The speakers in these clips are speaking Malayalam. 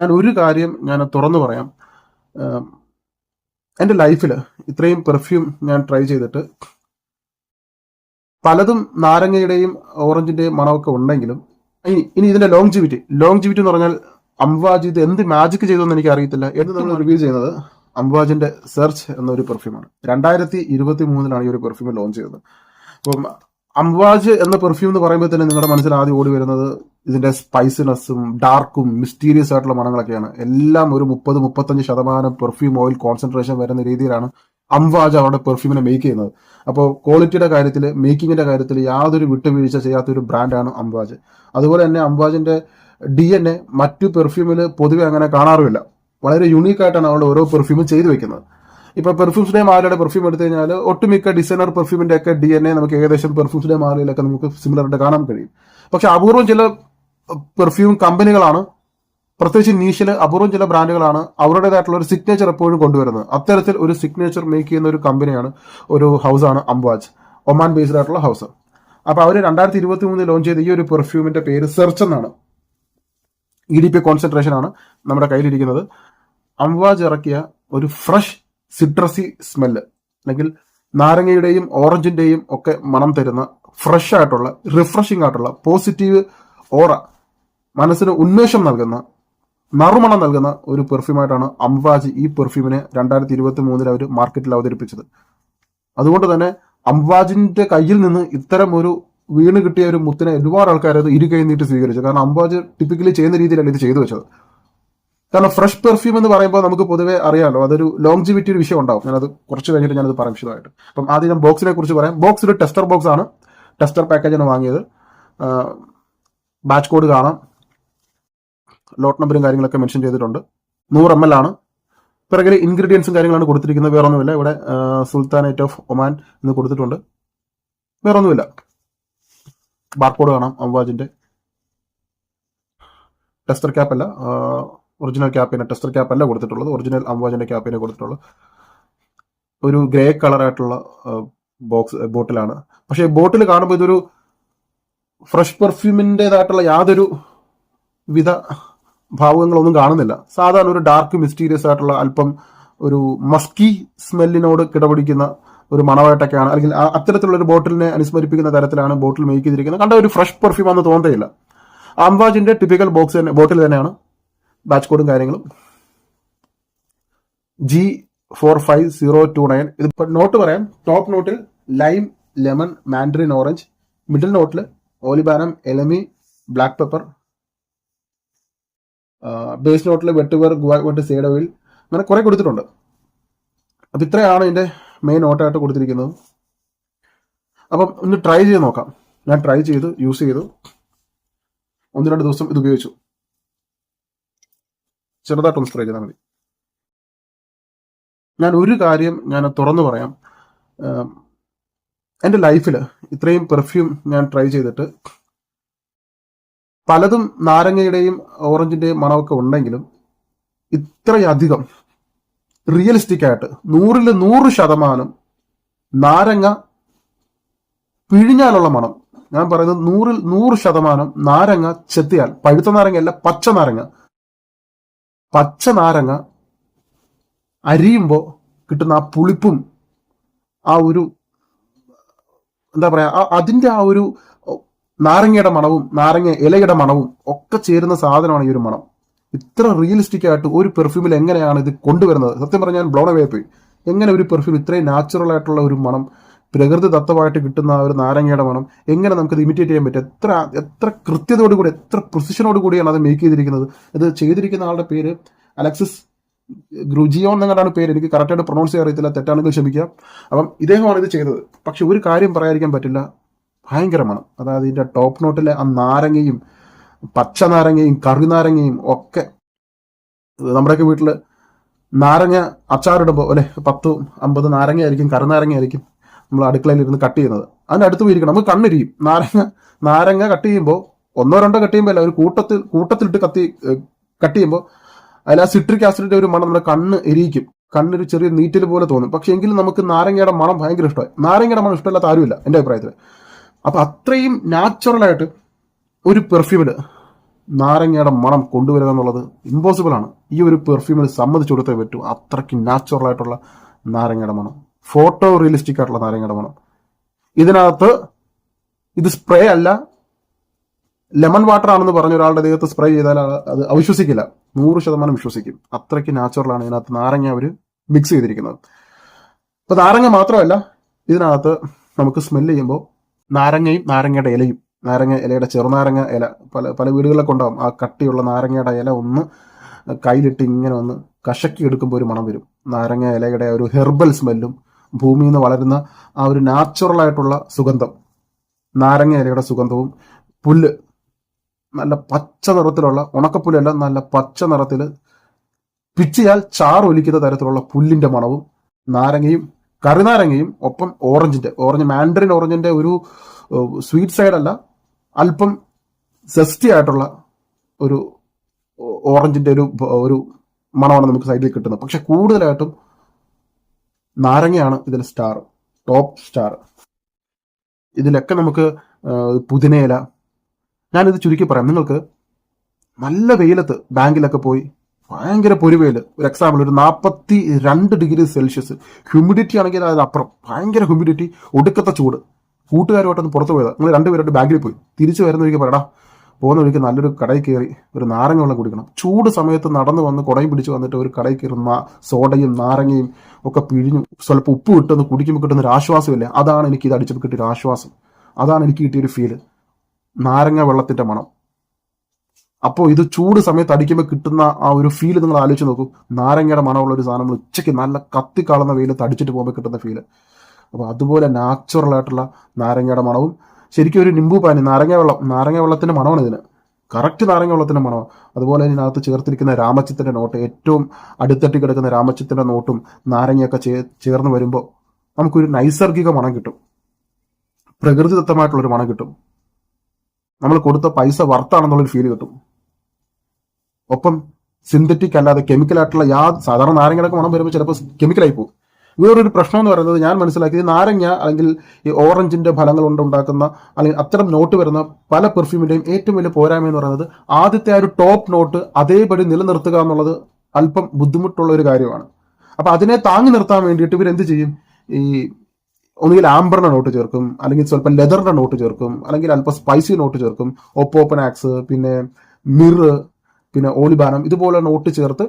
ഞാൻ ഒരു കാര്യം ഞാൻ തുറന്നു പറയാം. എന്റെ ലൈഫിൽ ഇത്രയും പെർഫ്യൂം ഞാൻ ട്രൈ ചെയ്തിട്ട് പലതും നാരങ്ങയുടെയും ഓറഞ്ചിന്റെയും മണമൊക്കെ ഉണ്ടെങ്കിലും ഇനി ഇനി ജിവിറ്റി ലോങ്ജിവിറ്റി ലോങ്ജിവിറ്റി എന്ന് പറഞ്ഞാൽ അംവാജ് ഇത് എന്ത് മാജിക് ചെയ്തെന്ന് എനിക്ക് അറിയത്തില്ല എന്ന് നമ്മൾ റിവ്യൂ ചെയ്യുന്നത് അംവാജിന്റെ സെർച്ച് എന്നൊരു പെർഫ്യൂമാണ് രണ്ടായിരത്തി ഇരുപത്തി മൂന്നിലാണ് ഈ ഒരു പെർഫ്യൂം ലോഞ്ച് ചെയ്തത്. അപ്പം അംവാജ് എന്ന പെർഫ്യൂം എന്ന് പറയുമ്പോൾ തന്നെ നിങ്ങളുടെ മനസ്സിൽ ആദ്യം ഓടി വരുന്നത് ഇതിന്റെ സ്പൈസിനെസ്സും ഡാർക്കും മിസ്റ്റീരിയസ് ആയിട്ടുള്ള മണങ്ങളൊക്കെയാണ്. എല്ലാം ഒരു മുപ്പത് മുപ്പത്തഞ്ച് ശതമാനം പെർഫ്യൂം ഓയിൽ കോൺസെൻട്രേഷൻ വരുന്ന രീതിയിലാണ് അംവാജ് അവരുടെ പെർഫ്യൂമിനെ മേക്ക് ചെയ്യുന്നത്. അപ്പോൾ ക്വാളിറ്റിയുടെ കാര്യത്തിൽ മേക്കിങ്ങിന്റെ കാര്യത്തിൽ യാതൊരു വിട്ടുവീഴ്ച ചെയ്യാത്ത ഒരു ബ്രാൻഡാണ് അംവാജ് അതുപോലെ തന്നെ അംവാജിന്റെ ഡി എൻ എ മറ്റു പെർഫ്യൂമിൽ പൊതുവെ അങ്ങനെ കാണാറുമില്ല. വളരെ യുണീക്ക് ആയിട്ടാണ് അവരുടെ ഓരോ പെർഫ്യൂമും ചെയ്തു വെക്കുന്നത്. ഇപ്പൊ പെർഫ്യൂംസ് ഡേ മാലയുടെ പെർഫ്യൂം എടുത്തു കഴിഞ്ഞാൽ ഒട്ടുമിക്ക ഡിസൈനർ പെർഫ്യൂമിന്റെ ഒക്കെ ഡി എൻ എ നമുക്ക് ഏകദേശം പെർഫ്യൂംസ് ഡേ മാലയിലൊക്കെ നമുക്ക് സിമിലർ ആയിട്ട് കാണാൻ കഴിയും. പക്ഷെ അപൂർവം ചില പെർഫ്യൂം കമ്പനികളാണ്. പ്രത്യേകിച്ച് നീഷിൽ അപൂർവം ചില ബ്രാൻഡുകളാണ് അവരുടേതായിട്ടുള്ള ഒരു സിഗ്നേച്ചർ എപ്പോഴും കൊണ്ടുവരുന്നത്. അത്തരത്തിൽ ഒരു സിഗ്നേച്ചർ മേക്ക് ചെയ്യുന്ന ഒരു കമ്പനിയാണ് ഒരു ഹൗസാണ് അംബാജ് ഒമാൻ ബേസ്ഡ് ആയിട്ടുള്ള ഹൗസ് അപ്പോൾ അവർ രണ്ടായിരത്തി ഇരുപത്തി മൂന്നിൽ ലോഞ്ച് ചെയ്ത ഈ ഒരു പെർഫ്യൂമിന്റെ പേര് സെർച്ച് എന്നാണ്. ഇ ഡി പി കോൺസെൻട്രേഷൻ ആണ് നമ്മുടെ കയ്യിലിരിക്കുന്നത്. അംബാജ് ഇറക്കിയ ഒരു ഫ്രഷ് സിട്രസി സ്മെല്ല് അല്ലെങ്കിൽ നാരങ്ങയുടെയും ഓറഞ്ചിന്റെയും ഒക്കെ മണം തരുന്ന ഫ്രഷ് ആയിട്ടുള്ള റിഫ്രഷിംഗ് ആയിട്ടുള്ള പോസിറ്റീവ് ഓറ മനസ്സിന് ഉന്മേഷം നൽകുന്ന നറുമണം നൽകുന്ന ഒരു പെർഫ്യൂമായിട്ടാണ് അംവാജ് ഈ പെർഫ്യൂമിനെ രണ്ടായിരത്തി ഇരുപത്തി മൂന്നിൽ അവർ മാർക്കറ്റിൽ അവതരിപ്പിച്ചത്. അതുകൊണ്ട് തന്നെ അംവാജിന്റെ കയ്യിൽ നിന്ന് ഇത്തരം ഒരു വീണ് കിട്ടിയ ഒരു മുത്തിനെ ഒരുപാട് ആൾക്കാർ അത് ഇരു കൈ നീട്ടി സ്വീകരിച്ചു. കാരണം അംബാജ് ടിപ്പിക്കലി ചെയ്യുന്ന രീതിയിലല്ല ഇത് ചെയ്തു വെച്ചത്. കാരണം ഫ്രഷ് പെർഫ്യൂം എന്ന് പറയുമ്പോൾ നമുക്ക് പൊതുവേ അറിയാമല്ലോ അതൊരു ലോങ്ജിവിറ്റി ഒരു വിഷയം ഉണ്ടാവും. ഞാനത് കുറച്ച് കഴിഞ്ഞിട്ട് ഞാനത് പറയാം വിശദമായിട്ട്. അപ്പം ആദ്യം ഞാൻ ബോക്സിനെ കുറിച്ച് പറയാം. ബോക്സ് ഒരു ടെസ്റ്റർ ബോക്സ് ആണ്. ടെസ്റ്റർ പാക്കേജാണ് വാങ്ങിയത്. ബാച്ച് കോഡ് കാണാം. ലോട്ട് നമ്പറും കാര്യങ്ങളൊക്കെ മെൻഷൻ ചെയ്തിട്ടുണ്ട്. നൂറ് എം എൽ ആണ്. പിറകിൽ ഇൻഗ്രീഡിയൻസും കാര്യങ്ങളാണ് കൊടുത്തിരിക്കുന്നത്. വേറെ ഒന്നുമില്ല ഇവിടെ സുൽത്താനേറ്റ് ഓഫ് ഒമാൻ എന്ന് കൊടുത്തിട്ടുണ്ട്. വേറൊന്നുമില്ല. ബാർകോഡ് കാണാം. അംവാജിന്റെ. ടെസ്റ്റർ ക്യാപ്പ് അല്ല. ഒറിജിനൽ ക്യാപ്പിനെ ടെസ്റ്റർ ക്യാപ്പ് അല്ല കൊടുത്തിട്ടുള്ളത്. ഒറിജിനൽ അംബാജിന്റെ ക്യാപ്പിനെ കൊടുത്തിട്ടുള്ളത്. ഒരു ഗ്രേ കളറായിട്ടുള്ള ബോക്സ് ബോട്ടിലാണ്. പക്ഷേ ബോട്ടിൽ കാണുമ്പോൾ ഇതൊരു ഫ്രഷ് പെർഫ്യൂമിന്റെതായിട്ടുള്ള യാതൊരു വിധ ഭാവുകങ്ങളൊന്നും കാണുന്നില്ല. സാധാരണ ഒരു ഡാർക്ക് മിസ്റ്റീരിയസ് ആയിട്ടുള്ള അല്പം ഒരു മസ്കി സ്മെല്ലിനോട് കിടപിടിക്കുന്ന ഒരു മണമായിട്ടൊക്കെയാണ് അല്ലെങ്കിൽ അത്തരത്തിലുള്ള ഒരു ബോട്ടിലിനെ അനുസ്മരിപ്പിക്കുന്ന തരത്തിലാണ് ബോട്ടിൽ മേക്ക് ചെയ്തിരിക്കുന്നത്. കണ്ട ഒരു ഫ്രഷ് പെർഫ്യൂം ആണെന്ന് തോന്നുകയില്ല അംബാജിന്റെ ടിപ്പിക്കൽ ബോക്സ് തന്നെ ബോട്ടിൽ തന്നെയാണ്. ബാച്ച് കോഡും കാര്യങ്ങളും. G four five zero two nine ഇത് നോട്ട് പറയാം. ടോപ്പ് നോട്ടിൽ lime lemon mandarin orange middle നോട്ടിൽ olibanum elemi black pepper base നോട്ടിൽ വെട്ടുവർ സേഡ് ഓയിൽ അങ്ങനെ കുറെ കൊടുത്തിട്ടുണ്ട്. അപ്പം ഇത്രയാണ് എന്റെ മെയിൻ നോട്ടായിട്ട് കൊടുത്തിരിക്കുന്നത്. അപ്പം ഒന്ന് ട്രൈ ചെയ്ത് നോക്കാം. ഞാൻ ട്രൈ ചെയ്ത് യൂസ് ചെയ്തു. ഒന്ന് രണ്ട് ദിവസം ഇത് ഉപയോഗിച്ചു. ചെറുതായിട്ടൊന്ന് സ്പ്രേ ചെയ്താൽ മതി. ഞാൻ ഒരു കാര്യം ഞാൻ തുറന്നു പറയാം. എന്റെ ലൈഫിൽ ഇത്രയും പെർഫ്യൂം ഞാൻ ട്രൈ ചെയ്തിട്ട് പലതും നാരങ്ങയുടെയും ഓറഞ്ചിന്റെയും മണമൊക്കെ ഉണ്ടെങ്കിലും ഇത്രയധികം റിയലിസ്റ്റിക് ആയിട്ട് നൂറിൽ നൂറ് ശതമാനം നാരങ്ങ പിഴിഞ്ഞാലുള്ള മണം. ഞാൻ പറയുന്നത് നൂറിൽ നൂറ് ശതമാനം നാരങ്ങ ചെത്തിയാൽ പഴുത്ത നാരങ്ങയല്ല പച്ച നാരങ്ങ. പച്ച നാരങ്ങ അരിയുമ്പോൾ കിട്ടുന്ന ആ പുളിപ്പും ആ ഒരു എന്താ പറയാ അതിന്റെ ആ ഒരു നാരങ്ങയുടെ മണവും നാരങ്ങ ഇലയുടെ മണവും ഒക്കെ ചേരുന്ന സാധനമാണ് ഈ ഒരു മണം. ഇത്ര റിയലിസ്റ്റിക് ആയിട്ട് ഒരു പെർഫ്യൂമിൽ എങ്ങനെയാണ് ഇത് കൊണ്ടുവരുന്നത്? സത്യം പറഞ്ഞാൽ ബ്ലോൺ അവേ പോയി. എങ്ങനെ ഒരു പെർഫ്യൂം ഇത്രയും നാച്ചുറൽ ആയിട്ടുള്ള ഒരു മണം പ്രകൃതി ദത്തമായിട്ട് കിട്ടുന്ന ഒരു നാരങ്ങയുടെ മണം എങ്ങനെ നമുക്കത് ഇമിറ്റേറ്റ് ചെയ്യാൻ പറ്റും? എത്ര എത്ര കൃത്യതയോട് കൂടി എത്ര പ്രിസിഷനോട് കൂടിയാണ് അത് മേക്ക് ചെയ്തിരിക്കുന്നത്? ഇത് ചെയ്തിരിക്കുന്ന ആളുടെ പേര് അലക്സിസ് ഗ്രുജിയോ എന്നങ്ങാണ്ടാണ് പേര്. എനിക്ക് കറക്റ്റായിട്ട് പ്രൊണൗൺസ് ചെയ്യാൻ അറിയത്തില്ല. തെറ്റാണെങ്കിൽ ക്ഷമിക്കാം. അപ്പം ഇദ്ദേഹമാണ് ഇത് ചെയ്തത്. പക്ഷെ ഒരു കാര്യം പറയാതിരിക്കാൻ പറ്റില്ല. ഭയങ്കരമാണ്. അതായത് ഇതിന്റെ ടോപ്പ് നോട്ടിലെ ആ നാരങ്ങയും പച്ച നാരങ്ങയും കറി നാരങ്ങയും ഒക്കെ നമ്മുടെയൊക്കെ വീട്ടിൽ നാരങ്ങ അച്ചാറിടുമ്പോൾ അല്ലെ പത്ത് അമ്പത് നാരങ്ങ ആയിരിക്കും കറുനാരങ്ങ ആയിരിക്കും നമ്മൾ അടുക്കളയിൽ ഇരുന്ന് കട്ട് ചെയ്യുന്നത്. അതിന്റെ അടുത്ത് പോയിരിക്കണം നമുക്ക് കണ്ണിരിക്കും നാരങ്ങ നാരങ്ങ കട്ട് ചെയ്യുമ്പോൾ ഒന്നോ രണ്ടോ കട്ട് ചെയ്യുമ്പോൾ അല്ല ഒരു കൂട്ടത്തിൽ കൂട്ടത്തിലിട്ട് കത്തി കട്ട് ചെയ്യുമ്പോൾ അതിൽ ആ സിട്രിക് ആസിഡിന്റെ ഒരു മണം നമ്മുടെ കണ്ണ് എരിയിക്കും. കണ്ണൊരു ചെറിയ നീറ്റൽ പോലെ തോന്നും. പക്ഷേ എങ്കിലും നമുക്ക് നാരങ്ങയുടെ മണം ഭയങ്കര ഇഷ്ടമായി. നാരങ്ങയുടെ മണം ഇഷ്ടമല്ലാത്ത ആരുമില്ല എന്റെ അഭിപ്രായത്തിൽ അപ്പൊ അത്രയും നാച്ചുറൽ ആയിട്ട് ഒരു പെർഫ്യൂമിൽ നാരങ്ങയുടെ മണം കൊണ്ടുവരിക എന്നുള്ളത് ഇമ്പോസിബിൾ ആണ്. ഈ ഒരു പെർഫ്യൂമിൽ സമ്മതിച്ചു കൊടുത്തേ പറ്റൂ. അത്രയ്ക്ക് നാച്ചുറൽ ആയിട്ടുള്ള നാരങ്ങയുടെ മണം. ഫോട്ടോ റിയലിസ്റ്റിക് ആയിട്ടുള്ള നാരങ്ങയുടെ മണം. ഇതിനകത്ത് ഇത് സ്പ്രേ അല്ല. ലെമൺ വാട്ടർ ആണെന്ന് പറഞ്ഞ ഒരാളുടെ ദേഹത്ത് സ്പ്രേ ചെയ്താൽ അത് അവിശ്വസിക്കില്ല. നൂറ് ശതമാനം വിശ്വസിക്കും. അത്രയ്ക്ക് നാച്ചുറൽ ആണ് ഇതിനകത്ത് നാരങ്ങ അവർ മിക്സ് ചെയ്തിരിക്കുന്നത്. അപ്പോൾ നാരങ്ങ മാത്രമല്ല ഇതിനകത്ത് നമുക്ക് സ്മെല്ല് ചെയ്യുമ്പോൾ നാരങ്ങയും നാരങ്ങയുടെ ഇലയും നാരങ്ങ ഇലയുടെ ചെറുനാരങ്ങ ഇല പല പല വീടുകളിലൊക്കെ ഉണ്ടാവും. ആ കട്ടിയുള്ള നാരങ്ങയുടെ ഇല ഒന്ന് കയ്യിലിട്ട് ഇങ്ങനെ ഒന്ന് കഷക്കി എടുക്കുമ്പോൾ ഒരു മണം വരും. നാരങ്ങ ഇലയുടെ ഒരു ഹെർബൽ സ്മെല്ലും ഭൂമിയിൽ നിന്ന് വളരുന്ന ആ ഒരു നാച്ചുറൽ ആയിട്ടുള്ള സുഗന്ധം നാരങ്ങ ഇലയുടെ സുഗന്ധവും പുല്ല് നല്ല പച്ച നിറത്തിലുള്ള ഉണക്കപ്പുല്ലല്ല നല്ല പച്ച നിറത്തിൽ പിച്ചിയാൽ ചാറൊലിക്കുന്ന തരത്തിലുള്ള പുല്ലിന്റെ മണവും നാരങ്ങയും കറിനാരങ്ങയും ഒപ്പം ഓറഞ്ചിന്റെ ഓറഞ്ച് മാൻഡറിൻ ഓറഞ്ചിന്റെ ഒരു സ്വീറ്റ് സൈഡ് അല്ല അല്പം സെസ്റ്റി ആയിട്ടുള്ള ഒരു ഓറഞ്ചിന്റെ ഒരു ഒരു മണമാണ് നമുക്ക് സൈഡിൽ കിട്ടുന്നത്. പക്ഷെ കൂടുതലായിട്ടും നാരങ്ങയാണ് ഇതിൽ സ്റ്റാർ ടോപ്പ് സ്റ്റാർ ഇതിലൊക്കെ നമുക്ക് പുതിനയില. ഞാനിത് ചുരുക്കി പറയാം. നിങ്ങൾക്ക് നല്ല വെയിലത്ത് ബാങ്കിലൊക്കെ പോയി ഭയങ്കര പൊരുവെയിൽ ഒരു എക്സാമ്പിൾ ഒരു നാൽപ്പത്തി രണ്ട് ഡിഗ്രി സെൽഷ്യസ് ഹ്യൂമിഡിറ്റി ആണെങ്കിൽ അതായത് അപ്പുറം. ഭയങ്കര ഹ്യൂമിഡിറ്റി ഒടുക്കത്തെ ചൂട്. കൂട്ടുകാരുമായിട്ടൊന്ന് പുറത്ത് പോയതാണ് നിങ്ങൾ രണ്ടുപേരോട്ട് ബാങ്കിൽ പോയി. തിരിച്ചു വരുന്ന വഴിക്ക് പറയടാ പോകുന്ന വഴിക്ക് നല്ലൊരു കടയിൽ കയറി ഒരു നാരങ്ങ വെള്ളം കുടിക്കണം. ചൂട് സമയത്ത് നടന്നു വന്ന് കുടയും പിടിച്ച് വന്നിട്ട് ഒരു കടയിൽ കയറി നാ- സോഡയും നാരങ്ങയും ഒക്കെ പിഴിഞ്ഞു സ്വല്പം ഉപ്പ് ഇട്ടൊന്ന് കുടിക്കുമ്പോൾ കിട്ടുന്ന ഒരു ആശ്വാസമില്ലേ? അതാണ് എനിക്ക് ഇത് അടിച്ചപ്പോൾ കിട്ടിയൊരു ആശ്വാസം. അതാണ് എനിക്ക് കിട്ടിയൊരു ഫീൽ നാരങ്ങ വെള്ളത്തിന്റെ മണം. അപ്പോൾ ഇത് ചൂട് സമയത്ത് അടിക്കുമ്പോൾ കിട്ടുന്ന ആ ഒരു ഫീൽ നിങ്ങൾ ആലോചിച്ച് നോക്കൂ. നാരങ്ങയുടെ മണമുള്ള ഒരു സാധനം നമ്മൾ ഉച്ചയ്ക്ക് നല്ല കത്തിക്കാളുന്ന വെയിലത്ത് അടിച്ചിട്ട് പോകുമ്പോൾ കിട്ടുന്ന ഫീൽ അപ്പോൾ അതുപോലെ നാച്ചുറൽ ആയിട്ടുള്ള നാരങ്ങയുടെ മണവും ശരിക്കും ഒരു നിമ്പു പാനി നാരങ്ങ വെള്ളം നാരങ്ങ വെള്ളത്തിന്റെ മണമാണ് ഇതിന്. കറക്റ്റ് നാരങ്ങ വെള്ളത്തിന്റെ മണം അതുപോലെ ഇതിനകത്ത് ചേർത്തിരിക്കുന്ന രാമച്ചത്തിന്റെ നോട്ട് ഏറ്റവും അടുത്തട്ടി കിടക്കുന്ന രാമച്ചത്തിന്റെ നോട്ടും നാരങ്ങയൊക്കെ ചേ ചേർന്ന് വരുമ്പോൾ നമുക്കൊരു നൈസർഗിക മണം കിട്ടും. പ്രകൃതിദത്തമായിട്ടുള്ളൊരു മണം കിട്ടും. നമ്മൾ കൊടുത്ത പൈസ വർത്താണെന്നുള്ളൊരു ഫീൽ കിട്ടും. ഒപ്പം സിന്തറ്റിക് അല്ലാതെ കെമിക്കൽ ആയിട്ടുള്ള യാ സാധാരണ നാരങ്ങയുടെ മണം വരുമ്പോൾ ചിലപ്പോൾ കെമിക്കലായി പോകും. വേറൊരു പ്രശ്നം എന്ന് പറയുന്നത് ഞാൻ മനസ്സിലാക്കിയത് നാരങ്ങ അല്ലെങ്കിൽ ഈ ഓറഞ്ചിന്റെ ഫലങ്ങൾ കൊണ്ട് ഉണ്ടാക്കുന്ന അല്ലെങ്കിൽ അത്തരം നോട്ട് വരുന്ന പല പെർഫ്യൂമിന്റെയും ഏറ്റവും വലിയ പോരായ്മ എന്ന് പറയുന്നത് ആദ്യത്തെ ആ ഒരു ടോപ്പ് നോട്ട് അതേപടി നിലനിർത്തുക എന്നുള്ളത് അല്പം ബുദ്ധിമുട്ടുള്ള ഒരു കാര്യമാണ്. അപ്പൊ അതിനെ താങ്ങി നിർത്താൻ വേണ്ടിയിട്ട് ഇവർ എന്ത് ചെയ്യും? ഈ ഒന്നുകിൽ ആംബറിന്റെ നോട്ട് ചേർക്കും അല്ലെങ്കിൽ സ്വല്പം ലെതറിന്റെ നോട്ട് ചേർക്കും അല്ലെങ്കിൽ അല്പം സ്പൈസി നോട്ട് ചേർക്കും ഒപ്പോപ്പനാക്സ് പിന്നെ മിറ് പിന്നെ ഓളിബാനം ഇതുപോലെ നോട്ട് ചേർത്ത്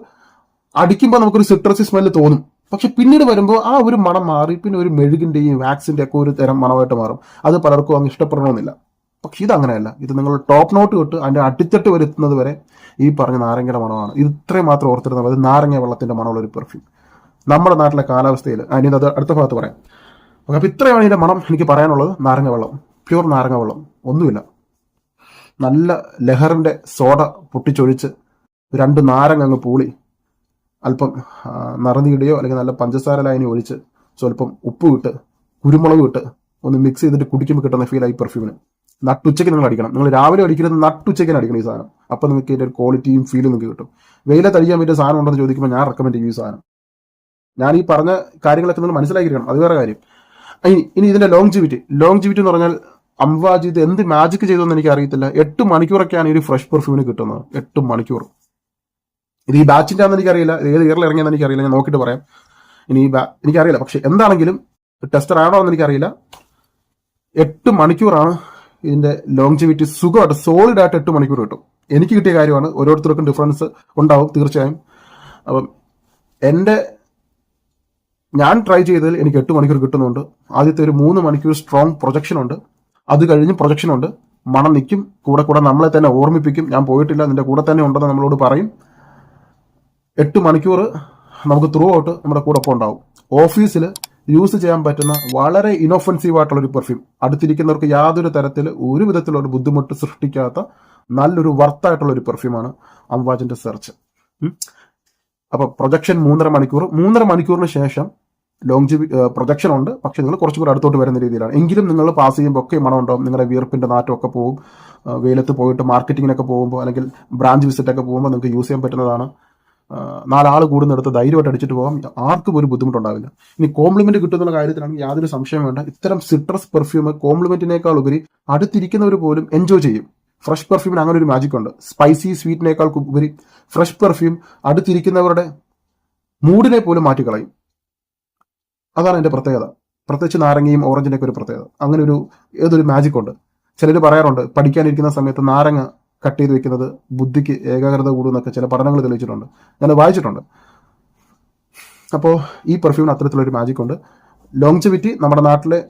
അടിക്കുമ്പോൾ നമുക്കൊരു സിട്രസി സ്മെല്ല് തോന്നും. പക്ഷെ പിന്നീട് വരുമ്പോൾ ആ ഒരു മണം മാറി പിന്നെ ഒരു മെഴുകിന്റെയും വാക്സിന്റെ ഒക്കെ ഒരു തരം മണമായിട്ട് മാറും. അത് പലർക്കും അങ്ങ് ഇഷ്ടപ്പെടണമെന്നില്ല. പക്ഷെ ഇത് അങ്ങനെയല്ല. ഇത് നിങ്ങൾ ടോപ്പ് നോട്ട് തൊട്ട് അതിന്റെ അടിത്തട്ട് വരെ എത്തുന്നത് വരെ ഈ പറഞ്ഞ നാരങ്ങയുടെ മണമാണ്. ഇത് ഇത്രയും മാത്രം ഓർത്തിരുന്നാൽ അത് നാരങ്ങ വെള്ളത്തിന്റെ മണമുള്ള ഒരു പെർഫ്യൂം നമ്മുടെ നാട്ടിലെ കാലാവസ്ഥയിൽ അതിന് അത് അടുത്ത ഭാഗത്ത് പറയാം. ഓക്കെ അപ്പൊ ഇത്രയാണ് ഇതിന്റെ മണം എനിക്ക് പറയാനുള്ളത്. നാരങ്ങ വെള്ളം. പ്യൂർ നാരങ്ങ വെള്ളം. ഒന്നുമില്ല. നല്ല ലഹറിന്റെ സോഡ പൊട്ടിച്ചൊഴിച്ച് രണ്ട് നാരങ്ങ അങ്ങ് പൂളി. അല്പം നറുനീടുകയോ അല്ലെങ്കിൽ നല്ല പഞ്ചസാര ലായനി ഒഴിച്ച് സ്വല്പം ഉപ്പ് ഇട്ട് കുരുമുളക് ഇട്ട് ഒന്ന് മിക്സ് ചെയ്തിട്ട് കുടിക്കുമ്പോൾ കിട്ടുന്ന ഫീൽ ആയി പെർഫ്യൂമിന് നട്ടുച്ചയ്ക്ക് നിങ്ങൾ അടിക്കണം. നിങ്ങൾ രാവിലെ അടിക്കരുത് നട്ടുച്ചയ്ക്ക് അടിക്കണം ഈ സാധനം. അപ്പം നിങ്ങൾക്ക് ഇതിന്റെ ഒരു ക്വാളിറ്റിയും ഫീലും നിങ്ങൾക്ക് കിട്ടും. വെയിലത്ത് അടിക്കാൻ പറ്റിയ സാധനം ഉണ്ടെന്ന് ചോദിക്കുമ്പോൾ ഞാൻ റെക്കമെൻഡ് ചെയ്യും ഈ സാധനം. ഞാൻ ഈ പറഞ്ഞ കാര്യങ്ങളൊക്കെ നിങ്ങൾ മനസ്സിലാക്കിയിരിക്കണം. അത് വേറെ കാര്യം. ഇനി ഇതിന്റെ ലോങ് ജിവിറ്റി ലോങ് ജിവിറ്റി എന്ന് പറഞ്ഞാൽ അംവാജ് ഇത് എന്ത് മാജിക് ചെയ്തെന്ന് എനിക്ക് അറിയത്തില്ല. എട്ട് മണിക്കൂറൊക്കെയാണ് ഈ ഒരു ഫ്രഷ് പെർഫ്യൂമിന് കിട്ടുന്നത്. എട്ട് മണിക്കൂർ. ഇത് ഈ ബാച്ചിന്റെ ആണെന്ന് എനിക്കറിയില്ല. ഏത് ഇയറിൽ ഇറങ്ങിയെന്ന് എനിക്കറിയില്ല. ഞാൻ നോക്കിയിട്ട് പറയാം. ഇനി എനിക്കറിയില്ല. പക്ഷെ എന്താണെങ്കിലും ടെസ്റ്റർ ആണോ എന്ന് എനിക്കറിയില്ല. എട്ട് മണിക്കൂറാണ് ഇതിന്റെ ലോങ്ജിവിറ്റി സുഖമായിട്ട് സോളിഡ് ആയിട്ട് എട്ട് മണിക്കൂർ കിട്ടും. എനിക്ക് കിട്ടിയ കാര്യമാണ്. ഓരോരുത്തർക്കും ഡിഫറൻസ് ഉണ്ടാവും തീർച്ചയായും. അപ്പം എന്റെ ഞാൻ ട്രൈ ചെയ്തതിൽ എനിക്ക് എട്ട് മണിക്കൂർ കിട്ടുന്നുണ്ട്. ആദ്യത്തെ ഒരു മൂന്ന് മണിക്കൂർ സ്ട്രോങ് പ്രൊജക്ഷൻ ഉണ്ട്. അത് കഴിഞ്ഞ് പ്രൊജക്ഷൻ ഉണ്ട്. മണം നിൽക്കും. കൂടെ കൂടെ നമ്മളെ തന്നെ ഓർമ്മിപ്പിക്കും. ഞാൻ പോയിട്ടില്ല. നിന്റെ കൂടെ തന്നെ ഉണ്ടെന്ന് നമ്മളോട് പറയും. എട്ട് മണിക്കൂർ നമുക്ക് ത്രൂ ഔട്ട് നമ്മുടെ കൂടെ ഉണ്ടാവും. ഓഫീസിൽ യൂസ് ചെയ്യാൻ പറ്റുന്ന വളരെ ഇനോഫെൻസീവ് ആയിട്ടുള്ള ഒരു പെർഫ്യൂം അടുത്തിരിക്കുന്നവർക്ക് യാതൊരു തരത്തിൽ ഒരു വിധത്തിലുള്ള ബുദ്ധിമുട്ട് സൃഷ്ടിക്കാത്ത നല്ലൊരു വർത്തായിട്ടുള്ള ഒരു പെർഫ്യൂമാണ് അംവാജിന്റെ സെർച്ച് അപ്പോൾ പ്രൊജക്ഷൻ മൂന്നര മണിക്കൂർ. മൂന്നര മണിക്കൂറിന് ശേഷം ലോങ് ജി പ്രൊജക്ഷൻ ഉണ്ട്. പക്ഷെ നിങ്ങൾ കുറച്ചും കൂടി അടുത്തോട്ട് വരുന്ന രീതിയിലാണ്. എങ്കിലും നിങ്ങൾ പാസ് ചെയ്യുമ്പോൾ ഒക്കെ മണം ഉണ്ടാവും നിങ്ങളുടെ വിയർപ്പിന്റെ നാറ്റം ഒക്കെ പോകും വെയിലത്ത് പോയിട്ട് മാർക്കറ്റിങ്ങിനൊക്കെ പോകുമ്പോൾ അല്ലെങ്കിൽ ബ്രാഞ്ച് വിസിറ്റ് ഒക്കെ പോകുമ്പോൾ നിങ്ങൾക്ക് യൂസ് ചെയ്യാൻ പറ്റുന്നതാണ്. നാലാൾ കൂടുന്നിടത്ത് ധൈര്യമായിട്ട് അടിച്ചിട്ട് പോകാം. ആർക്കും ഒരു ബുദ്ധിമുട്ടുണ്ടാവില്ല. ഇനി കോംപ്ലിമെന്റ് കിട്ടുന്ന കാര്യത്തിലാണെങ്കിൽ യാതൊരു സംശയം വേണ്ട. ഇത്തരം സിട്രസ് പെർഫ്യൂം കോംപ്ലിമെന്റിനേക്കാൾ ഉപരി അടുത്തിരിക്കുന്നവർ പോലും എൻജോയ് ചെയ്യും. ഫ്രഷ് പെർഫ്യൂമിന് അങ്ങനെ ഒരു മാജിക് ഉണ്ട്. സ്പൈസി സ്വീറ്റിനേക്കാൾ ഉപരി ഫ്രഷ് പെർഫ്യൂം അടുത്തിരിക്കുന്നവരുടെ മൂഡിനെ പോലും മാറ്റിക്കളയും. അതാണ് എന്റെ പ്രത്യേകത. പ്രത്യേകിച്ച് നാരങ്ങയും ഓറഞ്ചിന്റെ ഒക്കെ ഒരു പ്രത്യേകത. അങ്ങനെ ഒരു ഏതൊരു മാജിക് ഉണ്ട്. ചിലർ പറയാറുണ്ട് പഠിക്കാനിരിക്കുന്ന സമയത്ത് നാരങ്ങ കട്ട് ചെയ്ത് വെക്കുന്നത് ബുദ്ധിക്ക് ഏകാഗ്രത കൂടുമെന്നൊക്കെ ചില പഠനങ്ങൾ തെളിയിച്ചിട്ടുണ്ട്. ഞാൻ വായിച്ചിട്ടുണ്ട്. അപ്പോൾ ഈ പെർഫ്യൂമിന് അത്തരത്തിലൊരു മാജിക് ഉണ്ട്. ലോങ്ജിവിറ്റി നമ്മുടെ നാട്ടിലെ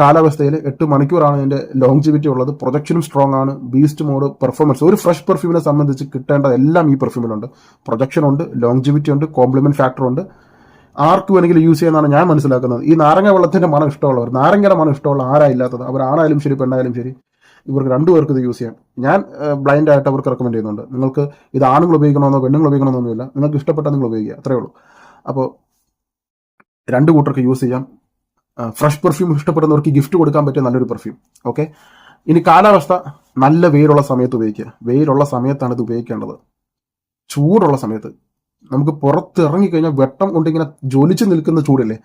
കാലാവസ്ഥയിൽ എട്ട് മണിക്കൂറാണ് ഇതിന്റെ ലോങ്ജിവിറ്റി ഉള്ളത്. പ്രൊജക്ഷനും സ്ട്രോങ് ആണ്. ബീസ്റ്റ് മോഡ് പെർഫോമൻസ് ഒരു ഫ്രഷ് പെർഫ്യൂമിനെ സംബന്ധിച്ച് കിട്ടേണ്ടതെല്ലാം ഈ പെർഫ്യൂമിലുണ്ട് പ്രൊജക്ഷൻ ഉണ്ട് ലോങ്ജിവിറ്റി ഉണ്ട് കോംപ്ലിമെന്റ് ഫാക്ടർ ഉണ്ട്. ആർക്ക് വേണമെങ്കിലും യൂസ് ചെയ്യുന്നതാണ് ഞാൻ മനസ്സിലാക്കുന്നത്. ഈ നാരങ്ങ വെള്ളത്തിന്റെ മണം ഇഷ്ടമുള്ളവർ നാരങ്ങയുടെ മണം ഇഷ്ടമുള്ള ആരാ ഇല്ലാത്തത് അവർ ആണായാലും ശരി പെണ്ണായാലും ശരി ഇവർക്ക് രണ്ടുപേർക്ക് ഇത് യൂസ് ചെയ്യാം. ഞാൻ ബ്ലൈൻഡ് ആയിട്ട് അവർക്ക് റെക്കമെൻഡ് ചെയ്യുന്നുണ്ട്. നിങ്ങൾക്ക് ഇത് ആണുങ്ങൾ ഉപയോഗിക്കണമെന്നോ പെണ്ണുങ്ങൾ ഉപയോഗിക്കണമെന്നൊന്നുമില്ല നിങ്ങൾക്ക് ഇഷ്ടപ്പെട്ടാൽ നിങ്ങൾ ഉപയോഗിക്കുക. അത്രേ ഉള്ളൂ. അപ്പോൾ രണ്ട് കൂട്ടർക്ക് യൂസ് ചെയ്യാം. ഫ്രഷ് പെർഫ്യൂം ഇഷ്ടപ്പെടുന്നവർക്ക് ഗിഫ്റ്റ് കൊടുക്കാൻ പറ്റിയ നല്ലൊരു പെർഫ്യൂം ഓക്കെ ഇനി കാലാവസ്ഥ നല്ല വെയിലുള്ള സമയത്ത് ഉപയോഗിക്കുക. വെയിലുള്ള സമയത്താണ് ഇത് ഉപയോഗിക്കേണ്ടത്. ചൂടുള്ള സമയത്ത്. നമുക്ക് പുറത്ത് ഇറങ്ങിക്കഴിഞ്ഞാൽ വെട്ടം കൊണ്ടിങ്ങനെ ജ്വലിച്ച് നിൽക്കുന്ന ചൂടില്ലേ?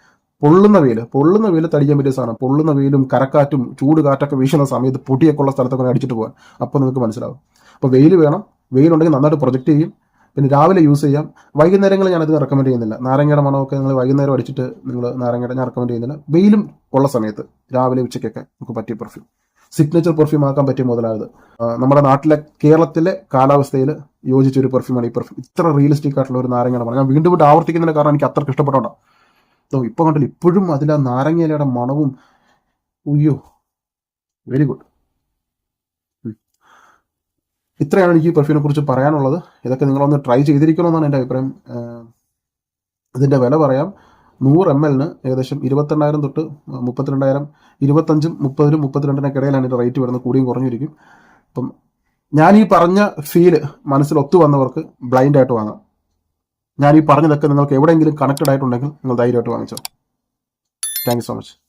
പൊള്ളുന്ന വെയിൽ പൊള്ളുന്ന വെയിൽ തടിക്കാൻ പറ്റിയ സാധനം. പൊള്ളുന്ന വെയിലും കരക്കാറ്റും ചൂട് കാറ്റൊക്കെ വീശുന്ന സമയത്ത് പൊടിയൊക്കെ ഉള്ള സ്ഥലത്തൊക്കെ അടിച്ചിട്ട് പോകാൻ അപ്പോൾ നിങ്ങൾക്ക് മനസ്സിലാവും. അപ്പോൾ വെയിൽ വേണം. വെയിലുണ്ടെങ്കിൽ നന്നായിട്ട് പ്രൊജക്റ്റ് ചെയ്യും. പിന്നെ രാവിലെ യൂസ് ചെയ്യാം. വൈകുന്നേരങ്ങളിൽ ഞാനത് റെക്കമെൻഡ് ചെയ്യുന്നില്ല. നാരങ്ങയുടെ മണമൊക്കെ നിങ്ങൾ വൈകുന്നേരം അടിച്ചിട്ട് നിങ്ങൾ നാരങ്ങയുടെ ഞാൻ റെക്കമെൻഡ് ചെയ്യുന്നില്ല. വെയിലും ഉള്ള സമയത്ത് രാവിലെ ഉച്ചയ്ക്കൊക്കെ നമുക്ക് പറ്റിയ പെർഫ്യൂം സിഗ്നേച്ചർ പെർഫ്യൂം ആക്കാൻ പറ്റിയ മുതലായത് നമ്മുടെ നാട്ടിലെ കേരളത്തിലെ കാലാവസ്ഥയിൽ യോജിച്ച ഒരു പെർഫ്യൂമാണ് ഈ പെർഫ്യൂം ഇത്ര റിയലിസ്റ്റിക് ആയിട്ടുള്ള ഒരു നാരങ്ങയാണ് മണം ഞാൻ വീണ്ടും വീണ്ടും ആവർത്തിക്കുന്നതിന് കാരണം എനിക്ക് അത്രയ്ക്ക് ഇഷ്ടപ്പെട്ടോണ്ടാ ഓ ഇപ്പൊ കണ്ടില്ല ഇപ്പോഴും അതിൽ ആ നാരങ്ങയിലയുടെ മണവും. ഉയ്യോ വെരി ഗുഡ് ഇത്രയാണ് എനിക്ക് ഈ പെർഫ്യൂമിനെ കുറിച്ച് പറയാനുള്ളത്. ഇതൊക്കെ നിങ്ങളൊന്ന് ട്രൈ ചെയ്തിരിക്കണമെന്നാണ് എന്റെ അഭിപ്രായം. ഇതിന്റെ വില പറയാം. നൂറ് എം എല്ലിന് ഏകദേശം ഇരുപത്തെണ്ണായിരം തൊട്ട് മുപ്പത്തിരണ്ടായിരം ഇരുപത്തഞ്ചും മുപ്പതിനും മുപ്പത്തിരണ്ടിനൊക്കെ ഇടയിലാണ് ഇതിന്റെ റേറ്റ് വരുന്നത്. കൂടിയും കുറഞ്ഞിരിക്കും. അപ്പം ഞാൻ ഈ പറഞ്ഞ ഫീൽ മനസ്സിൽ ഒത്തു വന്നവർക്ക് ബ്ലൈൻഡ് ആയിട്ട് വാങ്ങാം. ഞാൻ ഈ പറഞ്ഞതൊക്കെ നിങ്ങൾക്ക് എവിടെയെങ്കിലും കണക്റ്റഡ് ആയിട്ടുണ്ടെങ്കിൽ നിങ്ങൾ ധൈര്യമായിട്ട് വാങ്ങിച്ചോ. Thank so much